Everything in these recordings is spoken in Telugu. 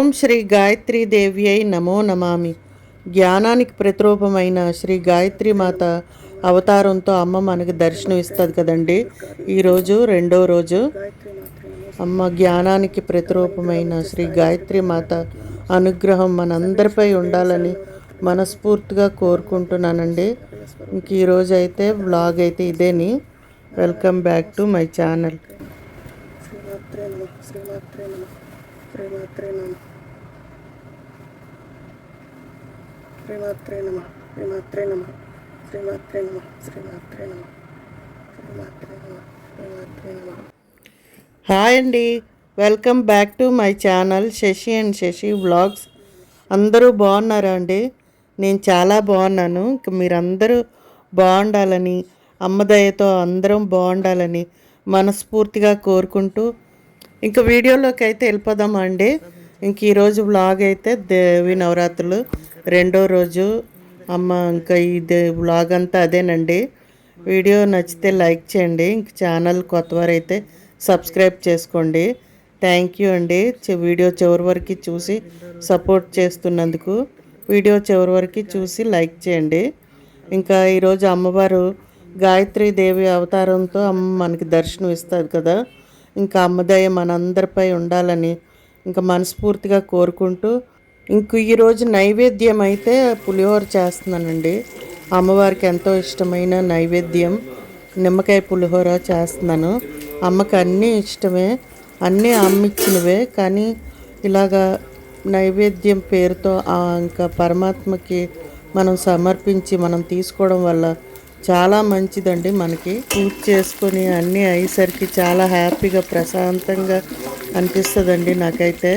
ఓం శ్రీ గాయత్రీ దేవి అయి నమో నమామి. జ్ఞానానికి ప్రతిరూపమైన శ్రీ గాయత్రి మాత అవతారంతో అమ్మ మనకు దర్శనం ఇస్తుంది కదండి. ఈరోజు రెండో రోజు అమ్మ జ్ఞానానికి ప్రతిరూపమైన శ్రీ గాయత్రి మాత అనుగ్రహం మనందరిపై ఉండాలని మనస్ఫూర్తిగా కోరుకుంటున్నానండి. ఇంక ఈరోజు అయితే వ్లాగ్ అయితే ఇదేని welcome back to my channel శ్రీమాత్రే నమ శ్రీమాత్రే నమ శ్రీమాత్రే నమ. శ్రీమాత్రే నమ శ్రీమాత్రే నమ శ్రీమాత్రే నమ శ్రీమాత్రే నమ శ్రీమాత్రే నమ శ్రీమాత్రే నమ. హాయ్ అండి. Welcome back to my channel Sashi and Sashi vlogs. అందరూ బాగున్నారా అండి? నేను చాలా బాగున్నాను. ఇంక మీరందరూ బాగుండాలని అమ్మదయతో అందరం బాగుండాలని మనస్ఫూర్తిగా కోరుకుంటూ ఇంక వీడియోలోకి అయితే వెళ్ళిపోదామా అండి? ఇంక ఈరోజు వ్లాగ్ అయితే దేవి నవరాత్రులు. రెండో రోజు అమ్మ ఇంకా ఇది వ్లాగ్ అంతా అదేనండి. వీడియో నచ్చితే లైక్ చేయండి. ఇంక ఛానల్ కొత్తవారైతే సబ్స్క్రైబ్ చేసుకోండి. థ్యాంక్ యూ అండి. వీడియో చివరి వరకు చూసి సపోర్ట్ చేస్తున్నందుకు. వీడియో చివరి వరకు చూసి లైక్ చేయండి. ఇంకా ఈరోజు అమ్మవారు గాయత్రి దేవి అవతారంతో అమ్మ మనకి దర్శనం ఇస్తుంది కదా. ఇంకా అమ్మదయ మనందరిపై ఉండాలని ఇంకా మనస్ఫూర్తిగా కోరుకుంటూ ఇంక ఈరోజు నైవేద్యం అయితే పులిహోర చేస్తున్నానండి. అమ్మవారికి ఎంతో ఇష్టమైన నైవేద్యం నిమ్మకాయ పులిహోర చేస్తున్నాను. అమ్మకి అన్నీ ఇష్టమే అన్నీ అమ్మిచ్చినవే కానీ ఇలాగా నైవేద్యం పేరుతో ఇంకా పరమాత్మకి మనం సమర్పించి మనం తీసుకోవడం వల్ల చాలా మంచిదండి మనకి. పూజ చేసుకొని అన్నీ అయ్యేసరికి చాలా హ్యాపీగా ప్రశాంతంగా అనిపిస్తుందండి నాకైతే.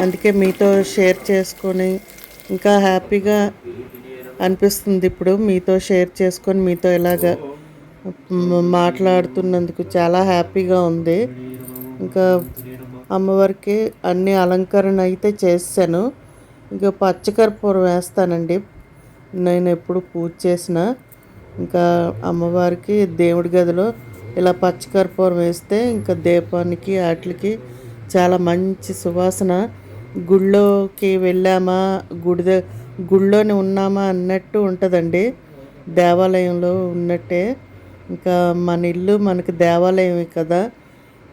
అందుకే మీతో షేర్ చేసుకొని ఇంకా హ్యాపీగా అనిపిస్తుంది ఇప్పుడు. మీతో షేర్ చేసుకొని మీతో ఇలాగ మాట్లాడుతున్నందుకు చాలా హ్యాపీగా ఉంది. ఇంకా అమ్మవారికి అన్ని అలంకరణ అయితే చేశాను. ఇంకా పచ్చకర్పూరం వేస్తానండి. నేను ఎప్పుడు పూజ చేసిన. ఇంకా అమ్మవారికి దేవుడి గదిలో ఇలా పచ్చకర్పూరం వేస్తే ఇంకా దీపానికి వాటికి చాలా మంచి సువాసన గుళ్ళోకి వెళ్ళామా? గుడి గుళ్ళోనే ఉన్నామా అన్నట్టు ఉంటుందండి. దేవాలయంలో ఉన్నట్టే. ఇంకా మన ఇల్లు మనకి దేవాలయమే కదా.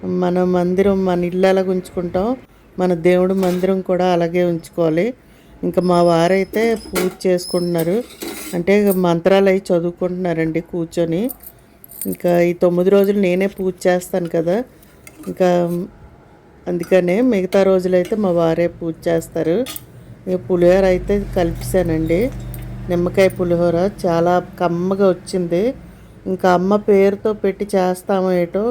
మన మందిరం మన ఇల్లు అలాగ ఉంచుకుంటాం. మన దేవుడు మందిరం కూడా అలాగే ఉంచుకోవాలి. ఇంకా మా వారైతే పూజ చేసుకుంటున్నారు. అంటే మంత్రాలు అవి చదువుకుంటున్నారండి కూర్చొని. ఇంకా ఈ తొమ్మిది రోజులు నేనే పూజ చేస్తాను కదా. ఇంకా అందుకనే మిగతా రోజులైతే మా వారే పూజ చేస్తారు. ఇక పులిహోర అయితే కలిపిసానండి నిమ్మకాయ పులిహోర చాలా కమ్మగా వచ్చింది. ఇంకా అమ్మ పేరుతో పెట్టి చేస్తామో ఏటో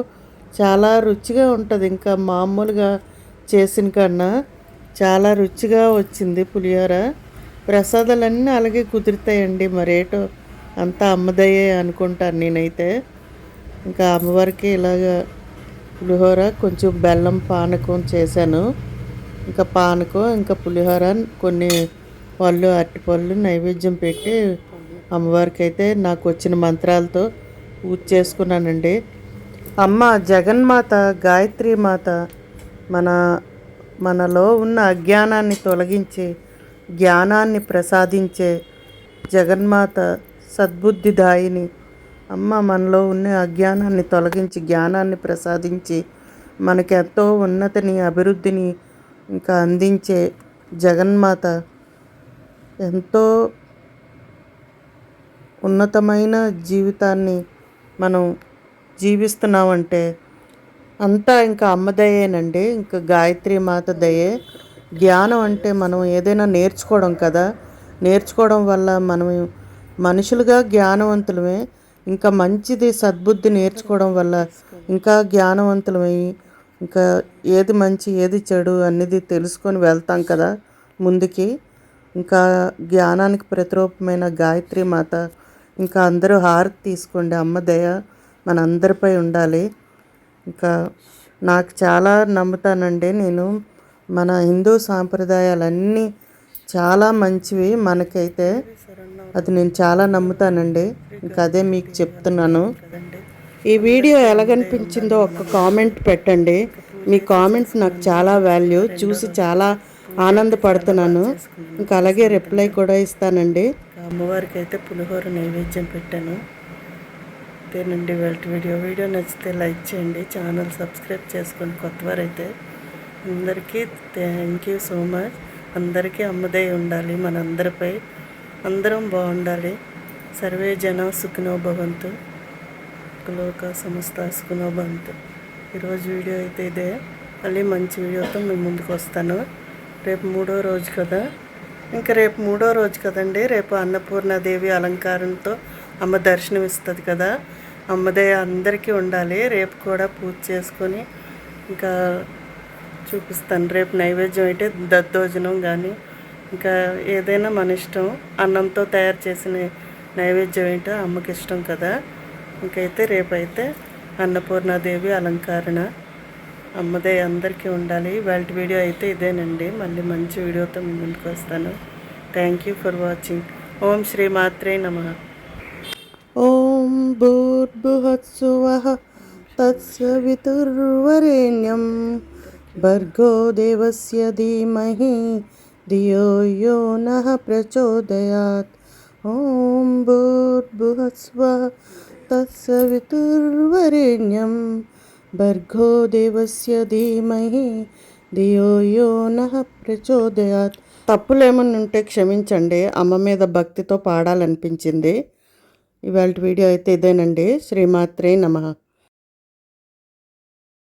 చాలా రుచిగా ఉంటుంది. ఇంకా మామూలుగా చేసిన కన్నా చాలా రుచిగా వచ్చింది పులిహోర. ప్రసాదాలన్నీ అలాగే కుదురుతాయండి. మరేటో అంతా అమ్మదయ్యే అనుకుంటాను నేనైతే. ఇంకా అమ్మవారికి ఇలాగా పులిహోర కొంచెం బెల్లం పానకం చేశాను. ఇంకా పానకం ఇంకా పులిహోర కొన్ని పళ్ళు అరటిపళ్ళు నైవేద్యం పెట్టి అమ్మవారికి అయితే నాకు వచ్చిన మంత్రాలతో పూజ చేసుకున్నానండి. అమ్మ జగన్మాత గాయత్రి మాత మన మనలో ఉన్న అజ్ఞానాన్ని తొలగించి జ్ఞానాన్ని ప్రసాదించే జగన్మాత సద్బుద్ధిదాయిని అమ్మ మనలో ఉన్న అజ్ఞానాన్ని తొలగించి జ్ఞానాన్ని ప్రసాదించి మనకి ఎంతో ఉన్నతిని అభివృద్ధిని ఇంకా అందించే జగన్మాత ఎంతో ఉన్నతమైన జీవితాన్ని మనం జీవిస్తున్నామంటే అంతా ఇంకా అమ్మ దయేనండి. ఇంకా గాయత్రి మాత దయే. జ్ఞానం అంటే మనం ఏదైనా నేర్చుకోవడం కదా. నేర్చుకోవడం వల్ల మనం మనుషులుగా జ్ఞానవంతులమే. ఇంకా మంచిది సద్బుద్ధి నేర్చుకోవడం వల్ల ఇంకా జ్ఞానవంతులమై ఇంకా ఏది మంచి ఏది చెడు అనేది తెలుసుకొని వెళ్తాం కదా ముందుకి. ఇంకా జ్ఞానానికి ప్రతిరూపమైన గాయత్రి మాత ఇంకా అందరూ హారతి తీసుకోండి. అమ్మ దయ మనందరిపై ఉండాలి. ఇంకా నాకు చాలా నమ్ముతానండి నేను. మన హిందూ సాంప్రదాయాలన్నీ చాలా మంచివి మనకైతే. అది నేను చాలా నమ్ముతానండి. ఇంకా అదే మీకు చెప్తున్నాను. ఈ వీడియో ఎలాగనిపించిందో ఒక కామెంట్ పెట్టండి. మీ కామెంట్స్ నాకు చాలా వాల్యూ చూసి చాలా ఆనందపడుతున్నాను. ఇంకా అలాగే రిప్లై కూడా ఇస్తానండి. అమ్మవారికి అయితే పులిహోర నైవేద్యం పెట్టాను. అంతేనండి వాళ్ళ వీడియో. వీడియో నచ్చితే లైక్ చేయండి. ఛానల్ సబ్స్క్రైబ్ చేసుకోండి కొత్తవారైతే అందరికీ థ్యాంక్ యూ సో మచ్. అందరికీ అమ్మదై ఉండాలి మనందరిపై. అందరం బాగుండాలి. సర్వే జన సుఖినో భవంతు. లోక సంస్థ సుఖినో భవంతు. ఈరోజు వీడియో అయితే ఇదే. మళ్ళీ మంచి వీడియోతో మేము ముందుకు వస్తాను. రేపు మూడో రోజు కదా? ఇంకా రేపు మూడో రోజు కదండి. రేపు అన్నపూర్ణాదేవి అలంకారంతో అమ్మ దర్శనం ఇస్తుంది కదా? అమ్మదే అందరికీ ఉండాలి. రేపు కూడా పూజ చేసుకొని ఇంకా చూపిస్తాను. రేపు నైవేద్యం అయితే దద్దోజనం కానీ ఇంకా ఏదైనా మన ఇష్టం అన్నంతో తయారు చేసిన నైవేద్యం ఏంటో అమ్మకి ఇష్టం కదా. ఇంకైతే రేపైతే అన్నపూర్ణాదేవి అలంకరణ. అమ్మదే అందరికీ ఉండాలి. వాళ్ళ వీడియో అయితే ఇదేనండి. మళ్ళీ మంచి వీడియోతో మీ ముందుకు వస్తాను. థ్యాంక్ యూ ఫర్ వాచింగ్ ఓం శ్రీ మాత్రే నమ. ఓం భూర్భువత్సువః తత్సవితుర్వరేణ్యం. భర్గో దేవస్య ధీమహి ధియో యో నః ప్రచోదయాత్. ఓం భూర్భువస్వ తత్సవితుర్వరేణ్యం భర్గో దేవస్య ధీమహి ధియో యో నః ప్రచోదయాత్ తప్పులేమన్నా ఉంటే క్షమించండి అమ్మ మీద భక్తితో పాడాలనిపించింది. ఇవాళ వీడియో అయితే ఇదేనండి. శ్రీమాత్రే నమః.